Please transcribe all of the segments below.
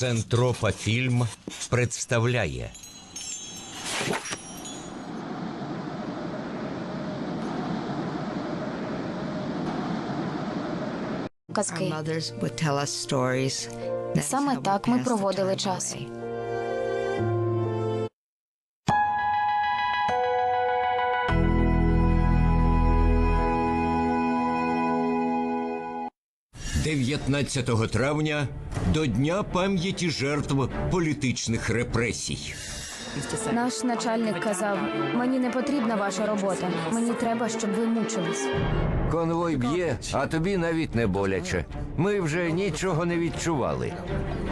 Центропа фільм представляє казки. Саме так ми проводили час. 19 травня до Дня пам'яті жертв політичних репресій. Наш начальник казав: мені не потрібна ваша робота. Мені треба, щоб ви мучились. Конвой б'є, а тобі навіть не боляче. Ми вже нічого не відчували.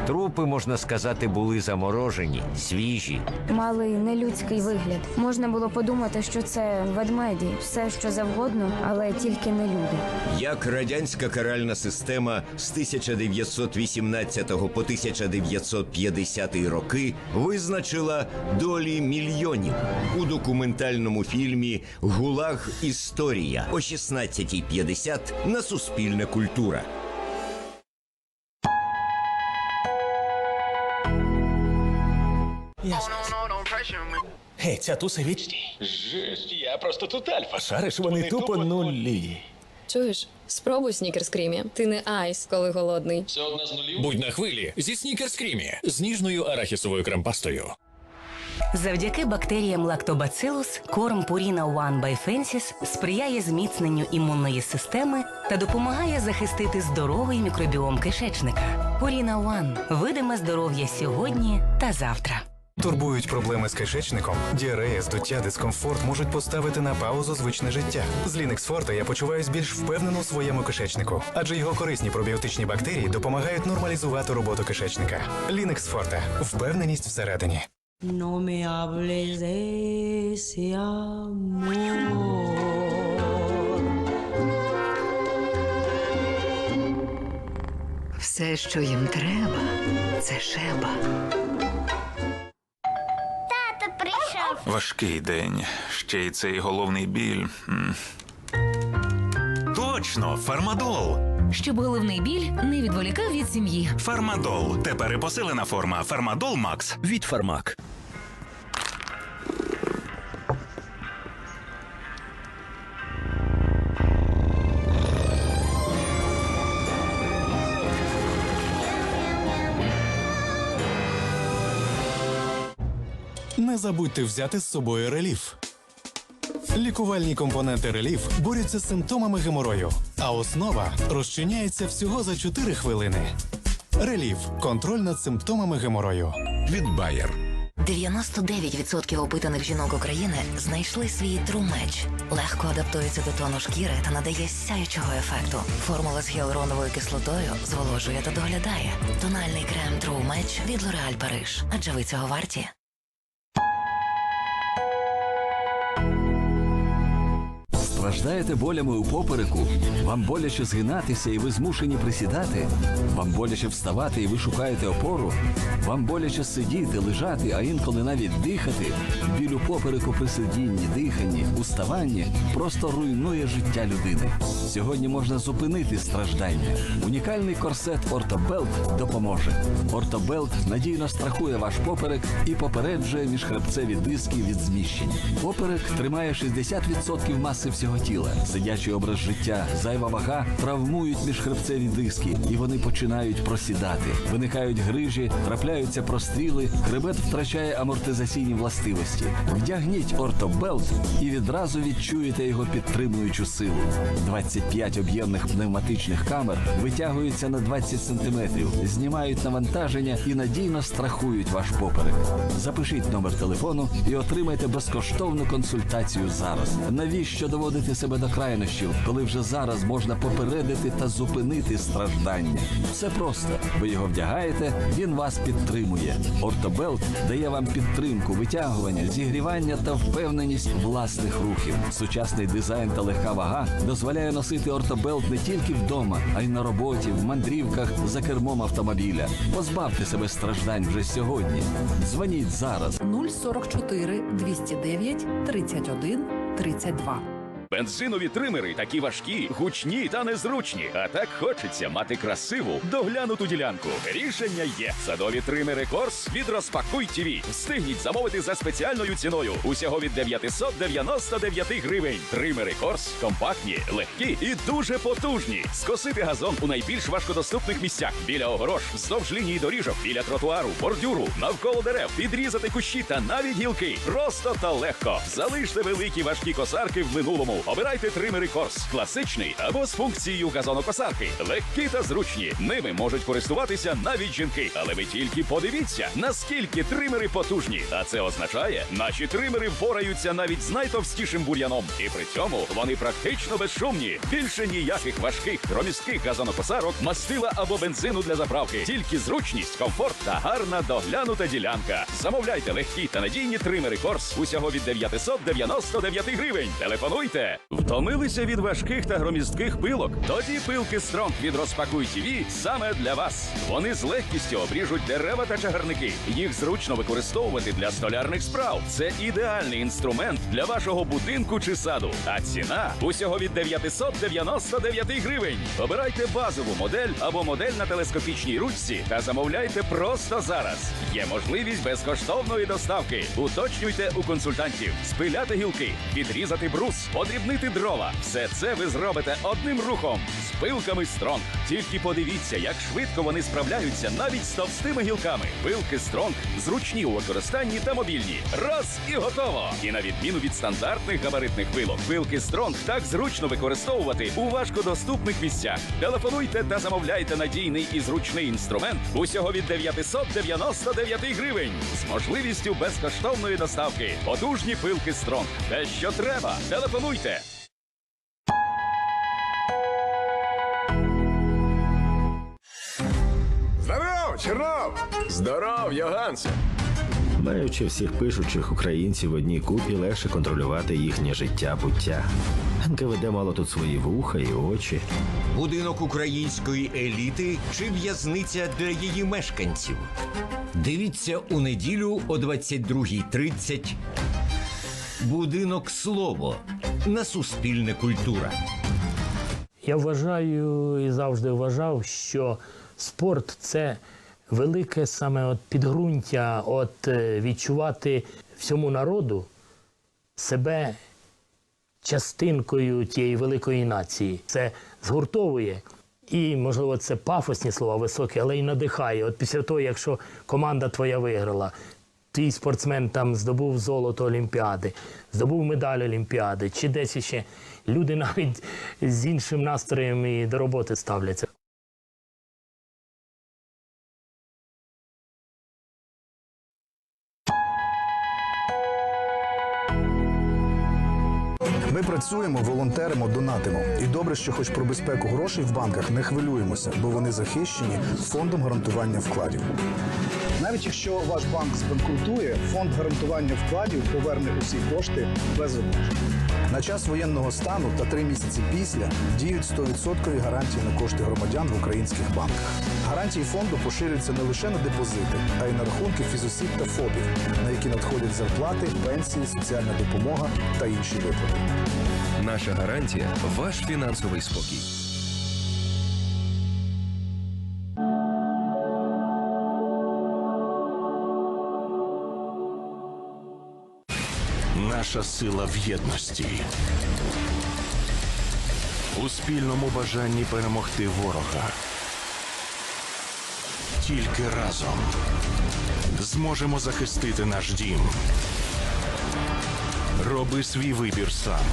Трупи, можна сказати, були заморожені, свіжі. Мали нелюдський вигляд. Можна було подумати, що це ведмеді, все що завгодно, але тільки не люди. Як радянська каральна система з 1918 по 1950 роки визначила долі мільйонів у документальному фільмі Гулаг Історія о 16.50 на Суспільне культура. Гей, ця туса від... Жесть, я просто тут альфа. Шариш, вони тупо нулі. Чуєш? Спробуй снікерс крімі. Ти не айс, коли голодний. Це одна з нулів. Будь на хвилі зі Снікерс Крімі з ніжною арахісовою кремпастою. Завдяки бактеріям Lactobacillus корм Purina One by Fences сприяє зміцненню імунної системи та допомагає захистити здоровий мікробіом кишечника. Purina One – видиме здоров'я сьогодні та завтра. Турбують проблеми з кишечником, діарея, здуття, дискомфорт можуть поставити на паузу звичне життя. З Linux Forte я почуваюсь більш впевнено у своєму кишечнику, адже його корисні пробіотичні бактерії допомагають нормалізувати роботу кишечника. Linux Forte – впевненість всередині. No me hables de ese amor. Все, що їм треба, це шеба. Важкий день. Ще й цей головний біль. М. Точно, фармадол. Щоб головний біль не відволікав від сім'ї. Фармадол. Тепер і посилена форма. Фармадол Макс. Від Фармак. Не забудьте взяти з собою реліф. Лікувальні компоненти реліф борються з симптомами геморою, а основа розчиняється всього за 4 хвилини. Реліф контроль над симптомами геморою. Від Байер. 99% опитаних жінок України знайшли свій трумеч. Легко адаптується до тону шкіри та надає сяючого ефекту. Формула з гіалуроновою кислотою зволожує та доглядає. Тональний крем True Match від L'Oréal Paris. Адже ви цього варті. Страждаєте болями у попереку? Вам боляче згинатися і ви змушені присідати? Вам боляче вставати і ви шукаєте опору? Вам боляче сидіти, лежати, а інколи навіть дихати? Біль у попереку при сидінні, диханні, уставанні просто руйнує життя людини. Сьогодні можна зупинити страждання. Унікальний корсет Ортобелт допоможе. Ортобелт надійно страхує ваш поперек і попереджує міжхребцеві диски від зміщень. Поперек тримає 60% маси всього тіла. Сидячий образ життя, зайва вага травмують міжхребцеві диски, і вони починають просідати. Виникають грижі, трапляються простріли, хребет втрачає амортизаційні властивості. Вдягніть ортобелт і відразу відчуєте його підтримуючу силу. 25 об'ємних пневматичних камер витягуються на 20 сантиметрів, знімають навантаження і надійно страхують ваш поперек. Запишіть номер телефону і отримайте безкоштовну консультацію зараз. Навіщо доводити себе до крайнощів, коли вже зараз можна попередити та зупинити страждання? Все просто. Ви його вдягаєте, він вас підтримує. Ортобелт дає вам підтримку, витягування, зігрівання та впевненість власних рухів. Сучасний дизайн та легка вага дозволяє носити ортобелт не тільки вдома, а й на роботі, в мандрівках за кермом автомобіля. Позбавте себе страждань вже сьогодні. Дзвоніть зараз. 044 209 31 32. Бензинові тримери такі важкі, гучні та незручні. А так хочеться мати красиву, доглянуту ділянку. Рішення є. Садові тримери Корс від Розпакуй ТІВІ. Встигніть замовити за спеціальною ціною. Усього від 999 гривень. Тримери Корс компактні, легкі і дуже потужні. Скосити газон у найбільш важкодоступних місцях біля огорож, вздовж лінії доріжок, біля тротуару, бордюру, навколо дерев, підрізати кущі та навіть гілки. Просто та легко. Залиште великі важкі косарки в минулому. Обирайте тримери Корс, класичний або з функцією газонокосарки. Легкі та зручні. Ними можуть користуватися навіть жінки. Але ви тільки подивіться, наскільки тримери потужні. А це означає, наші тримери впораються навіть з найтовстішим бур'яном. І при цьому вони практично безшумні. Більше ніяких важких громістких газонокосарок, мастила або бензину для заправки. Тільки зручність, комфорт та гарна доглянута ділянка. Замовляйте легкі та надійні тримери Корс усього від 999 гривень. Телефонуйте. Втомилися від важких та громістких пилок? Тоді пилки Стронг від Розпакуй ТІВІ саме для вас. Вони з легкістю обріжуть дерева та чагарники. Їх зручно використовувати для столярних справ. Це ідеальний інструмент для вашого будинку чи саду. А ціна усього від 999 гривень. Обирайте базову модель або модель на телескопічній ручці та замовляйте просто зараз. Є можливість безкоштовної доставки. Уточнюйте у консультантів, спиляти гілки, відрізати брус, подрібнити дрова. Все це ви зробите одним рухом з пилками Стронг. Тільки подивіться, як швидко вони справляються навіть з товстими гілками. Пилки Стронг зручні у використанні та мобільні. Раз і готово. І на відміну від стандартних габаритних пилок, пилки Стронг так зручно використовувати у важкодоступних місцях. Телефонуйте та замовляйте надійний і зручний інструмент усього від 999 гривень з можливістю безкоштовної доставки. Потужні пилки Стронг. Те, що треба. Телефонуйте. Здоров, Чернов! Здоров, Йогансе! Маючи всіх пишучих українців в одній купі, легше контролювати їхнє життя буття. НКВД мало тут свої вуха і очі. Будинок української еліти чи в'язниця для її мешканців. Дивіться у неділю о 22.30. Будинок слово на Суспільне культура. Я вважаю і завжди вважав, що спорт це велике саме от підґрунтя, от е, відчувати всьому народу себе частинкою тієї великої нації. Це згуртовує. І, можливо, це пафосні слова високі, але й надихає. От після того, якщо команда твоя виграла, твій спортсмен там здобув золото Олімпіади, здобув медаль Олімпіади, чи десь іще люди навіть з іншим настроєм і до роботи ставляться. Ми працюємо, волонтеримо, донатимо. І добре, що хоч про безпеку грошей в банках не хвилюємося, бо вони захищені фондом гарантування вкладів. Навіть якщо ваш банк збанкрутує, фонд гарантування вкладів поверне усі кошти без обмежень. На час воєнного стану та три місяці після діють 100% гарантії на кошти громадян в українських банках. Гарантії фонду поширюються не лише на депозити, а й на рахунки фізосіб та ФОБів, на які надходять зарплати, пенсії, соціальна допомога та інші виплати. Наша гарантія ваш фінансовий спокій. Наша сила в єдності. У спільному бажанні перемогти ворога. Тільки разом зможемо захистити наш дім. Роби свій вибір сам.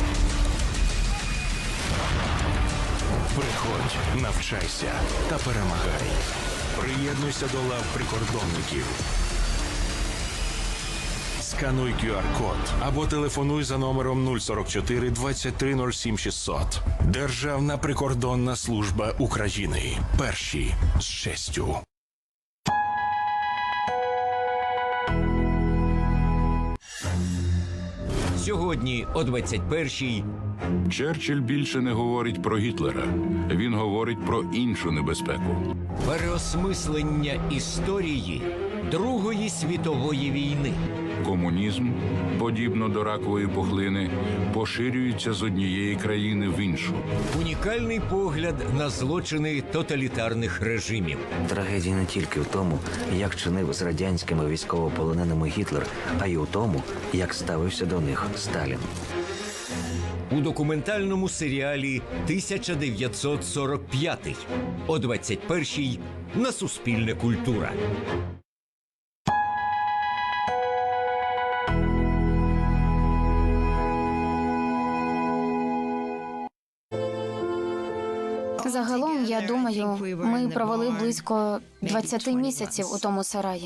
Приходь, навчайся та перемагай. Приєднуйся до лав прикордонників. Скануй QR-код або телефонуй за номером 044 2307 600. Державна прикордонна служба України. Перші з честю. Сьогодні о 21-й Черчилль більше не говорить про Гітлера. Він говорить про іншу небезпеку. переосмислення історії Другої світової війни. Комунізм, подібно до ракової пухлини, поширюється з однієї країни в іншу. Унікальний погляд на злочини тоталітарних режимів. Трагедія не тільки в тому, як чинив з радянськими військовополоненими Гітлер, а й у тому, як ставився до них Сталін. У документальному серіалі 1945 о 21 на Суспільне культура. Я думаю, ми провели близько 20 місяців у тому сараї.